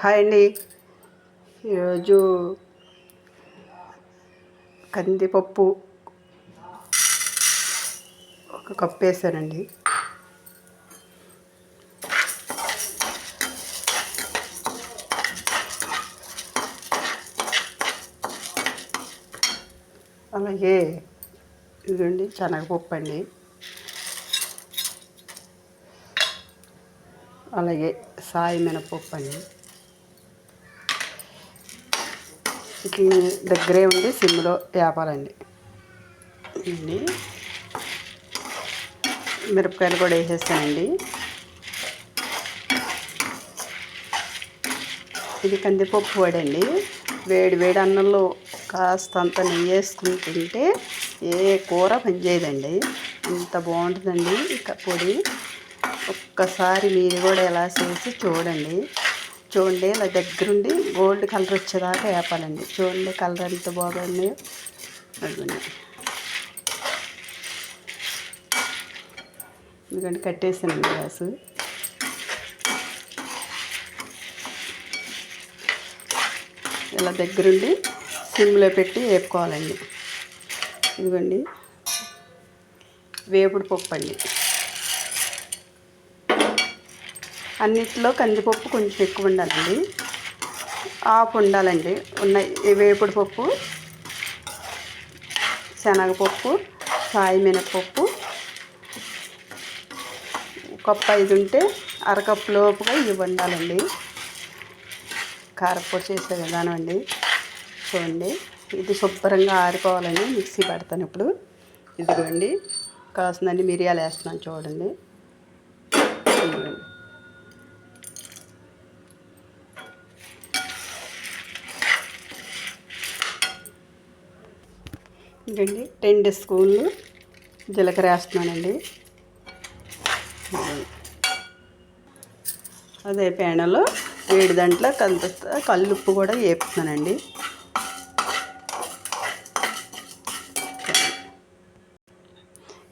Hi అండి. ఈరోజు కందిపప్పు ఒక కప్పు వేసానండి. అలాగే ఇదండి శనగపప్పు అండి. అలాగే సాయి మినపప్పు అండి. ఇట్లా దగ్గరే ఉండి సిమ్లో వేపాలండి అండి మిరపకాయలు కూడా వేసేస్తానండి. ఇది కందిపప్పు వడండి. వేడి వేడి అన్నంలో కాస్తంత నెయ్యి వేసుకుని తింటే ఏ కూర పనిచేయదండి. ఇంత బాగుంటుందండి. ఇంకా పొడి ఒక్కసారి మీరు కూడా ఎలా చేసి చూడండి. చూడండి ఇలా దగ్గరుండి గోల్డ్ కలర్ వచ్చేదాకా వేపాలండి. చూడండి కలర్ ఎంత బాగుంది. అదిగోండి. ఎందుకంటే కట్టేసానండి గ్యాసు ఇలా దగ్గరుండి సిమ్లో పెట్టి వేపుకోవాలండి. ఇదిగోండి వేపుడు పప్పు అండి. అన్నిట్లో కందిపప్పు కొంచెం ఎక్కువ ఉండాలండి. ఆఫ్ ఉండాలండి. ఉన్న వేపుడు పప్పు శనగపప్పు సాయి మినపప్పు. కప్పు ఐదు ఉంటే అరకప్పు లోపుగా ఇవి ఉండాలండి కారపొడి చేసే విధానం అండి. చూడండి ఇది శుభ్రంగా ఆరిపోవాలని మిక్సీ పెడతాను ఇప్పుడు. ఇదిగోండి కాస్తుందండి మిరియాలు వేస్తున్నాను చూడండి ఇదిగోండి ఇదండి. రెండు స్పూన్లు జీలకర్ర వేస్తున్నానండి. అదే పేనలో వేడి దాంట్లో కంత కల్లుప్పు కూడా వేపుతున్నానండి.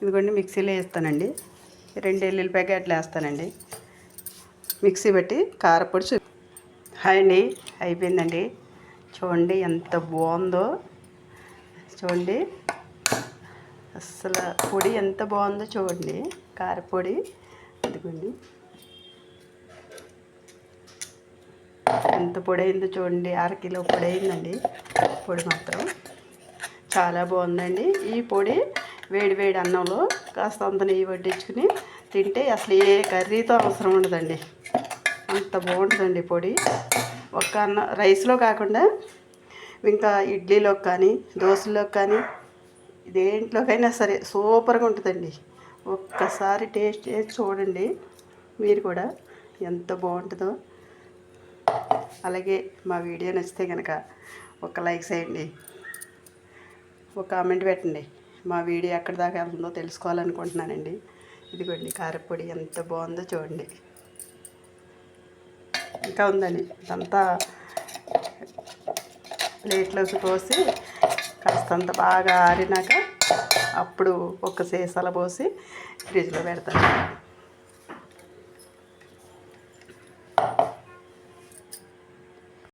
ఇదిగోండి మిక్సీలో వేస్తానండి. రెండు ఎల్లుల్లి ప్యాకెట్లు వేస్తానండి. మిక్సీ పెట్టి కారపొడి హాయ్ అండి అయిపోయిందండి. చూడండి ఎంత బాగుందో. చూడండి. అసలు పొడి ఎంత బాగుందో చూడండి. కారపొడి. అదిగోండి ఎంత పొడి అయిందో చూడండి. అరకిలో పొడి అయిందండి. పొడి మాత్రం చాలా బాగుందండి. ఈ పొడి వేడి వేడి అన్నంలో కాస్త అంత నెయ్యి వడ్డించుకుని తింటే అసలు ఏ కర్రీతో అవసరం ఉండదండి. అంత బాగుంటుందండి పొడి. ఒక్క అన్న రైస్లో కాకుండా ఇంకా ఇడ్లీలోకి కానీ దోశలోకి కానీ దేంట్లోకైనా సరే సూపర్గా ఉంటుందండి. ఒక్కసారి టేస్ట్ చేసి చూడండి మీరు కూడా ఎంత బాగుంటుందో. అలాగే మా వీడియో నచ్చితే కనుక ఒక లైక్ చేయండి ఒక కామెంట్ పెట్టండి. మా వీడియో ఎక్కడి దాకా వెళ్తుందో తెలుసుకోవాలనుకుంటున్నానండి. ఇదిగోండి కారపొడి ఎంత బాగుందో చూడండి. ఇంకా ఉందండి ఇదంతా ప్లేట్లోకి పోసి కాస్తంత బాగా ఆరినాక అప్పుడు ఒక సీసాల పోసి ఫ్రిడ్జ్లో పెడతాను.